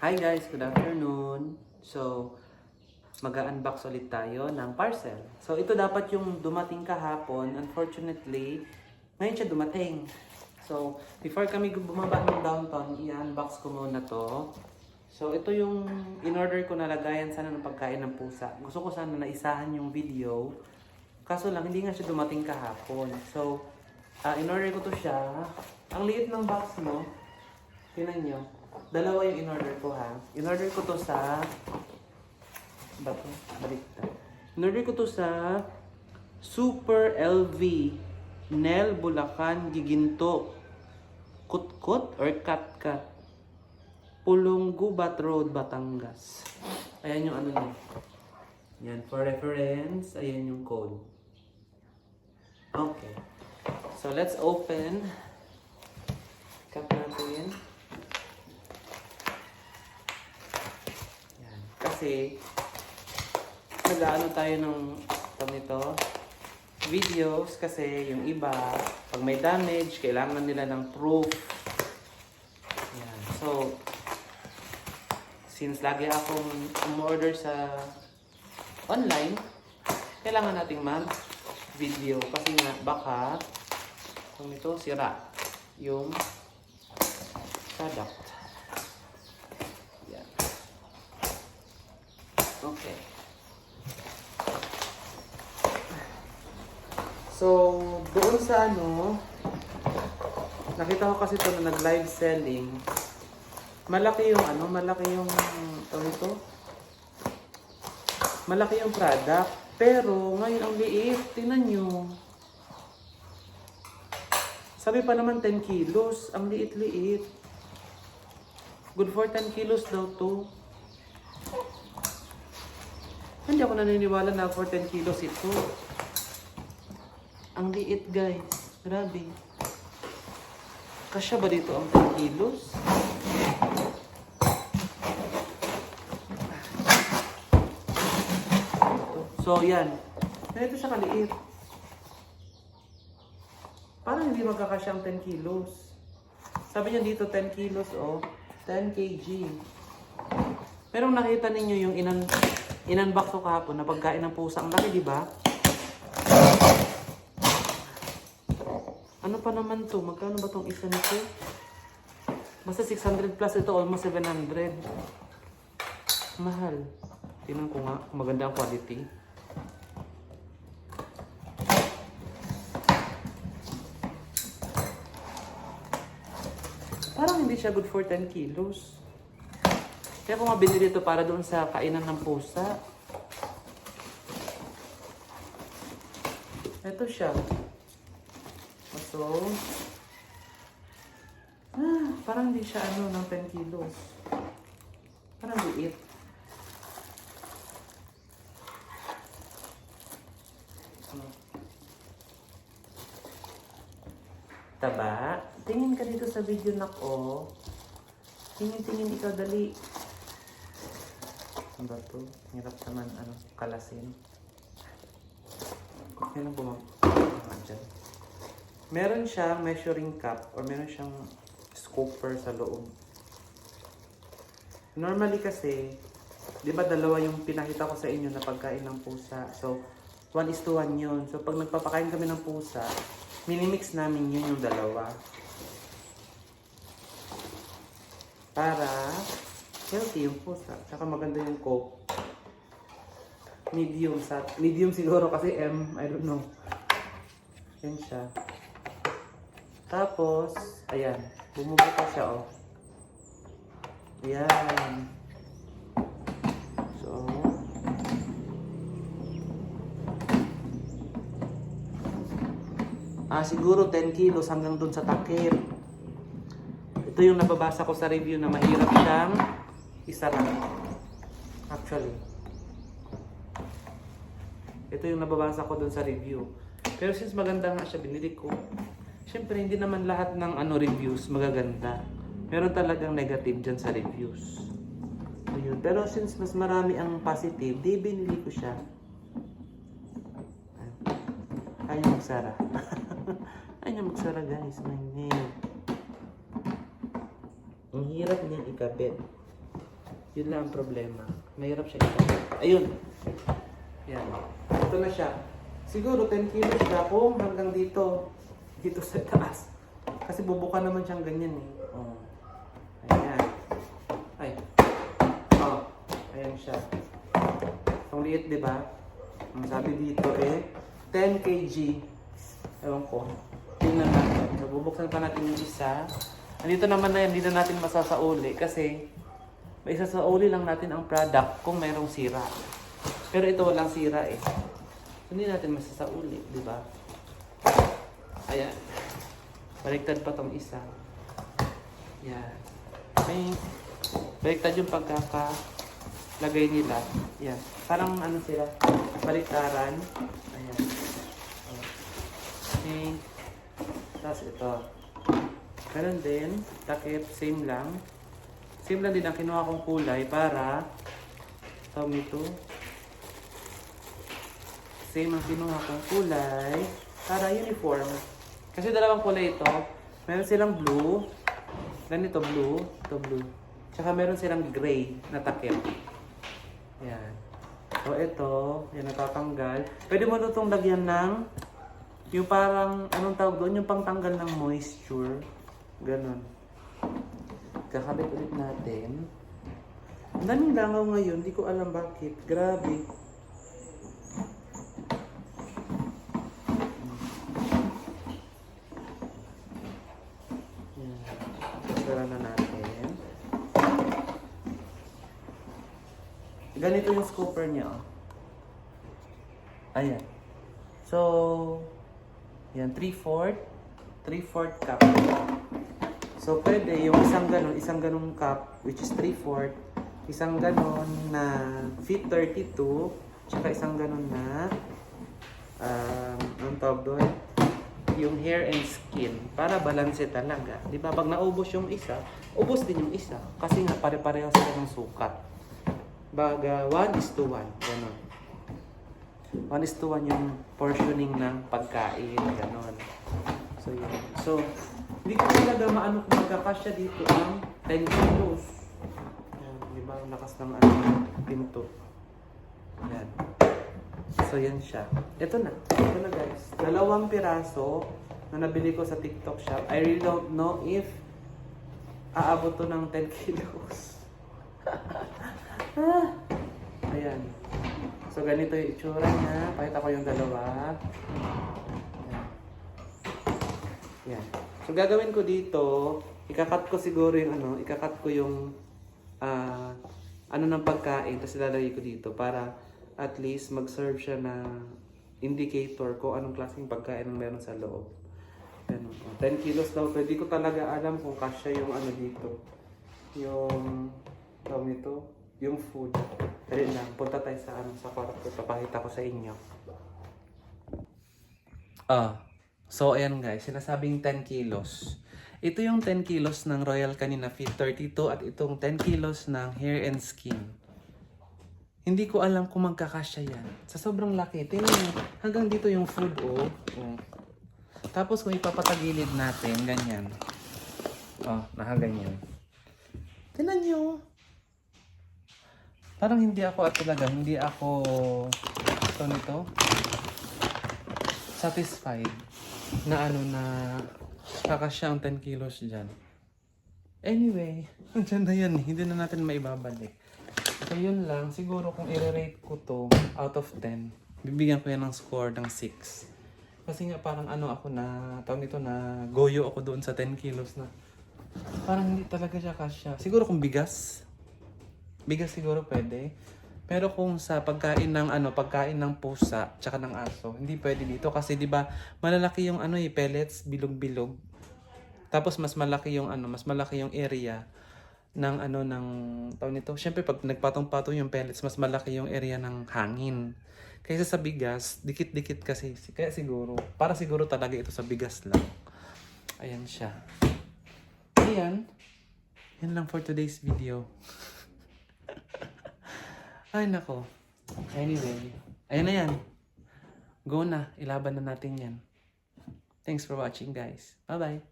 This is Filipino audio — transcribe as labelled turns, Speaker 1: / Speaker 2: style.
Speaker 1: Hi guys, good afternoon. So, mag-unbox ulit tayo ng parcel. So, ito dapat yung dumating kahapon. Unfortunately, ngayon siya dumating. So, before kami bumaba ng downtown, i-unbox ko muna to. So, ito yung in-order ko na lagayan sana ng pagkain ng pusa. Gusto ko sana naisahan yung video. Kaso lang, hindi nga siya dumating kahapon. So, ah, in-order ko to siya. Ang liit ng box mo. Tingnan nyo. Dalawa yung in-order ko ha. In-order ko to sa... Ba to? Baliktad. In-order ko to sa Super LV Nel Bulacan Giginto Kutkut or Katkat Pulong Gubat Road, Batangas. Ayan yung ano niya. Yan, for reference, ayan yung code. Okay. So, let's open. Cut natin. Yan. Kasi, nag-ano tayo ng nito, videos kasi yung iba, pag may damage, kailangan nila ng proof. Yan. So, since lagi akong umorder sa online, kailangan nating mag-video kasi nga baka kung ito sira yung product. Okay. So, doon sa ano, nakita ko kasi ito na nag-live selling. Malaki yung ano, malaki yung, ano ito? Malaki yung product. Pero, ngayon ang liit. Tingnan nyo. Sabi pa naman 10 kilos. Ang liit-liit. Good for 10 kilos daw to. Hindi ako naniniwala na for 10 kilos ito. Ang liit guys. Grabe. Kasya ba dito ang 10 kilos? So, yan. Ganito siya kaliit. Parang hindi magkakasya ang 10 kilos. Sabi niya dito 10 kilos o 10 kg. Pero nakita ninyo yung inan inunbox ko kahapon na pagkain ng pusa. Ang laki, di ba? Ano pa naman to? Magkano ba tong isa nito? Basta 600 plus ito, almost 700. Mahal. Tingnan ko nga kung maganda ang quality. Parang hindi siya good for 10 kilos. Kaya ko nga binili ito para doon sa kainan ng pusa. Ito siya. So, ah, parang hindi siya ano ng 10 kilos. Parang liit. Taba, tingin ka dito sa video na ko. Tingin-tingin ikaw, dali. Ba to? Hirap naman, ano, kalasin. Okay lang bumag... Dyan. Meron siyang measuring cup or meron siyang scooper sa loob. Normally kasi, di ba dalawa yung pinakita ko sa inyo na pagkain ng pusa. So, 1 is to 1 yun. So, pag nagpapakain kami ng pusa, minimix namin yun yung dalawa. Para healthy yung pusa. Tsaka maganda yung coke. Medium sa medium siguro kasi M, I don't know. Yan siya. Tapos, ayan, bumubuka siya oh. Ayan. So, ah, siguro 10 kilos hanggang dun sa takip. Ito yung nababasa ko sa review na mahirap siyang isara. Actually. Ito yung nababasa ko dun sa review. Pero since maganda nga siya, binili ko. Siyempre, hindi naman lahat ng ano reviews magaganda. Meron talagang negative dyan sa reviews. Ayun. Pero since mas marami ang positive, di binili ko siya. Ayaw magsara. Ayaw magsara guys. My name. Ang hirap niyang ikabit. Yun lang ang problema. Mahirap siya ito. Ayun. Yan. Ito na siya. Siguro 10 kilos siya kung hanggang dito. Dito sa taas. Kasi bubuka naman siyang ganyan eh. Oh. Ayan. Ay. Oh. Ayan siya. Ang liit, di ba? Ang sabi dito eh, 10 kg. Ewan ko. Tingnan natin. So, bubuksan pa natin yung isa. Andito naman na yan, hindi na natin masasauli kasi may isasauli lang natin ang product kung mayroong sira. Pero ito walang sira eh. Hindi natin masasauli, di ba? Ayan. Baliktad pa tong isa. Yan. May baliktad yung pagkakalagay nila. Yan. Parang ano sila, baliktaran. Ayan. Okay. Tapos ito. Ganun din. Takip, same lang. Same lang din ang kinuha kong kulay para tawag nito. Same ang kinuha kong kulay para uniform. Kasi dalawang kulay ito. Meron silang blue. Ganito blue. Ito blue. Tsaka meron silang gray na takip. Yan. So ito, yan natatanggal. Pwede mo ito itong lagyan ng yung parang, anong tawag doon? Yung pangtanggal ng moisture. Ganon. Kakabit ulit natin. Ang daming langaw ngayon, di ko alam bakit. Grabe. Sara na natin. Ganito yung scooper niya. Oh. Ayan. So, yan, 3-4. 3-4 cup. So, pwede yung isang ganon, isang ganong cup, which is 3-4. Isang ganon na fit 32. Tsaka isang ganon na, um, anong tawag doon? Yung hair and skin. Para balanse talaga. Di ba? Pag naubos yung isa, ubos din yung isa. Kasi nga pare-pareho sila ng sukat. Baga, 1 is to 1. Ganon. 1 is to 1 yung portioning ng pagkain. Ganon. So, yun. So, hindi ko talaga maano kung magkakasya dito ang 10 kilos. Yan, di ba? Ang lakas ng ano, pinto. Yan. So, yan siya. Ito na. Ito na guys. Dalawang piraso na nabili ko sa TikTok shop. I really don't know if aabot to ng 10 kilos. ah, ayan. So, ganito yung itsura niya. Pakita ko yung dalawa. Ayan. Yan. So gagawin ko dito, ikakat ko siguro yung ano, ikakat ko yung ah, ano ng pagkain, tapos ilalagay ko dito para at least mag-serve siya na indicator ko anong klaseng pagkain ang meron sa loob. Oh. 10 kilos daw. Pwede ko talaga alam kung kasya yung ano dito. Yung, tawag nito, yung food. Dali lang, punta tayo sa ano, sa kwarto. Papakita ko sa inyo. Ah, so ayan guys, sinasabing 10 kilos. Ito yung 10 kilos ng Royal Canina Fit 32 at itong 10 kilos ng Hair and Skin. Hindi ko alam kung magkakasya yan. Sa sobrang laki. Tingnan hanggang dito yung food oh. oh. Tapos kung ipapatagilid natin, ganyan. Oh, nakaganyan. Tingnan nyo. Parang hindi ako at talaga, hindi ako, ito nito, satisfied na ano na kakasya ang 10 kilos dyan. Anyway, dyan na yan. eh. Hindi na natin maibabalik. So yun lang. Siguro kung i-rate ko to out of 10, bibigyan ko yan ng score ng 6. Kasi nga parang ano ako na, tawag nito na goyo ako doon sa 10 kilos na. Parang hindi talaga siya kasya. Siguro kung bigas. Bigas siguro pwede. Pero kung sa pagkain ng ano, pagkain ng pusa tsaka ng aso, hindi pwede dito kasi 'di ba, malalaki yung ano, eh, pellets, bilog-bilog. Tapos mas malaki yung ano, mas malaki yung area ng ano ng tawag nito. Syempre pag nagpatong-patong yung pellets, mas malaki yung area ng hangin. Kaysa sa bigas, dikit-dikit kasi. Kaya siguro, para siguro talaga ito sa bigas lang. Ayan siya. Ayan. Yan lang for today's video. Ay, nako. Anyway, ayan na yan. Go na. Ilaban na natin yan. Thanks for watching, guys. Bye-bye.